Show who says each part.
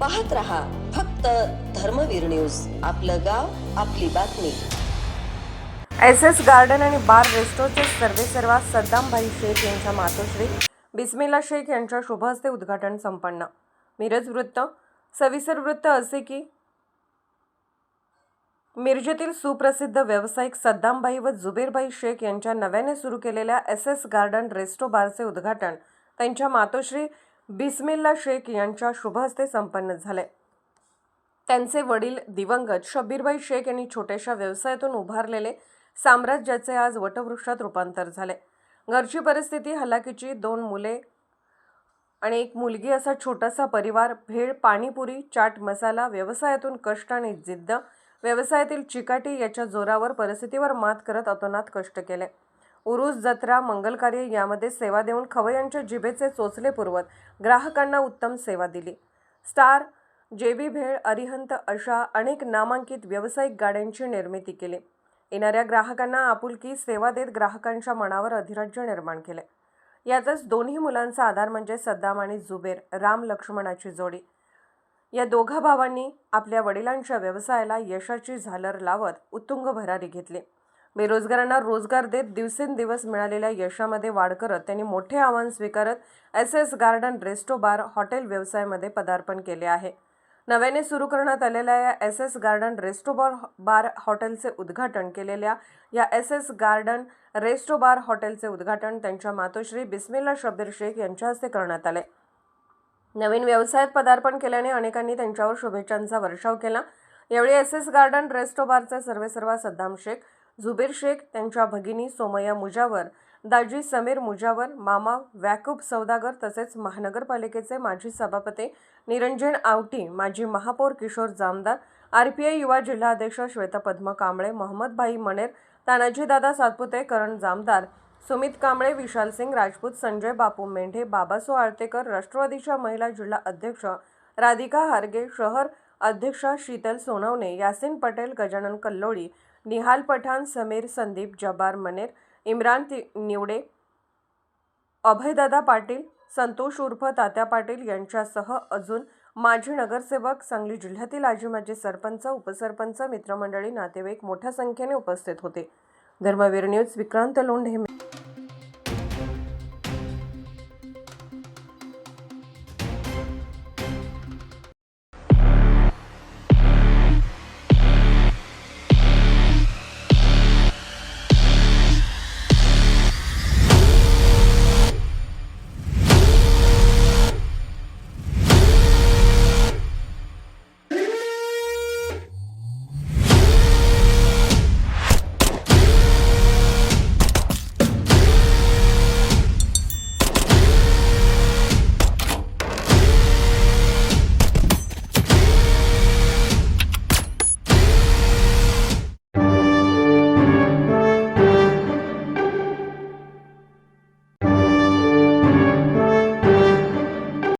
Speaker 1: पाहत रहा फक्त धर्मवीर न्यूज. आपलं गाव आपली बातमी.
Speaker 2: एस एस गार्डन आणि बार रेस्टोचे सर्वे सर्वात सद्दामभाई शेख यांच्या मातोश्री बिस्मिल्ला शेख यांच्या शुभहस्ते उद्घाटन संपन्न. मिरज वृत्त सविसर वृत्त असे की मिरजेतील सुप्रसिद्ध व्यावसायिक सद्दामबाई व जुबेरबाई शेख यांच्या नव्याने सुरू केलेल्या एस एस गार्डन रेस्टो बारचे उद्घाटन त्यांच्या मातोश्री बिस्मिल्ला शेख यांच्या शुभहस्ते संपन्न झाले. त्यांचे वडील दिवंगत शब्बीरबाई शेख यांनी छोट्याशा व्यवसायातून उभारलेले साम्राज्याचे आज वटवृक्षात रूपांतर झाले. घरची परिस्थिती हलाखीची दोन मुले आणि एक मुलगी असा छोटासा परिवार भेळ पाणीपुरी चाट मसाला व्यवसायातून कष्ट आणि जिद्द व्यवसायातील चिकाटी याच्या जोरावर परिस्थितीवर मात करत अतोनात कष्ट केले. उरूस जत्रा मंगलकार्य यामध्ये सेवा देऊन खवय्यांच्या जिभेचे चोचले पुरवत ग्राहकांना उत्तम सेवा दिली. स्टार जेबी भेळ अरिहंत अशा अनेक नामांकित व्यावसायिक गाड्यांची निर्मिती केली. येणाऱ्या ग्राहकांना आपुलकी सेवा देत ग्राहकांच्या मनावर अधिराज्य निर्माण केले. यातच दोन्ही मुलांचा आधार म्हणजे सद्दाम आणि जुबेर राम लक्ष्मणाची जोडी. या दोघा भावांनी आपल्या वडिलांच्या व्यवसायाला यशाची झालर लावत उत्तुंग भरारी घेतली. बेरोजगारांना रोजगार देत दिवसेंदिवस मिळालेल्या यशामध्ये वाढ करत त्यांनी मोठे आव्हान स्वीकारत S S garden resto bar hotel व्यवसायामध्ये पदार्पण केले आहे. नव्याने सुरू करण्यात आलेल्या या S S garden resto bar bar हॉटेलचे उद्घाटन केलेल्या या S S garden resto bar हॉटेलचे उद्घाटन त्यांच्या मातोश्री बिस्मिल्ला शब्बीर शेख यांच्या हस्ते करण्यात आले. नवीन व्यवसायात पदार्पण केल्याने अनेकांनी त्यांच्यावर शुभेच्छांचा वर्षाव केला. यावेळी एस एस गार्डन रेस्टो बारचे सर्वेसर्वा सद्दाम शेख झुबेर शेख त्यांच्या भगिनी सोमय्या मुजावर दाजी समीर मुजावर मामा वॅकूब सौदागर तसेच महानगरपालिकेचे माजी सभापती निरंजन आवटी माजी महापौर Kishor Jamdar R P I युवा जिल्हाध्यक्ष श्वेता पद्म कांबळे मोहम्मदभाई मनेर तानाजीदादा सातपुते करण जामदार सुमित कांबळे विशाल सिंग राजपूत संजय बापू मेंढे बाबासो आळतेकर राष्ट्रवादीच्या महिला जिल्हा अध्यक्ष राधिका हारगे शहर अध्यक्षा शीतल सोनवणे यासिन पटेल गजानन कल्लोळी निहाल पठाण समीर संदीप जबार मनेर इम्रान ति निवडे अभयदादा पाटील संतोष उर्फ तात्या पाटील यांच्यासह अजून माजी नगरसेवक सांगली जिल्ह्यातील आजी माजी सरपंच उपसरपंच मित्रमंडळी नातेवाईक मोठ्या संख्येने उपस्थित होते. धर्मवीर न्यूज विक्रांत लोंढे.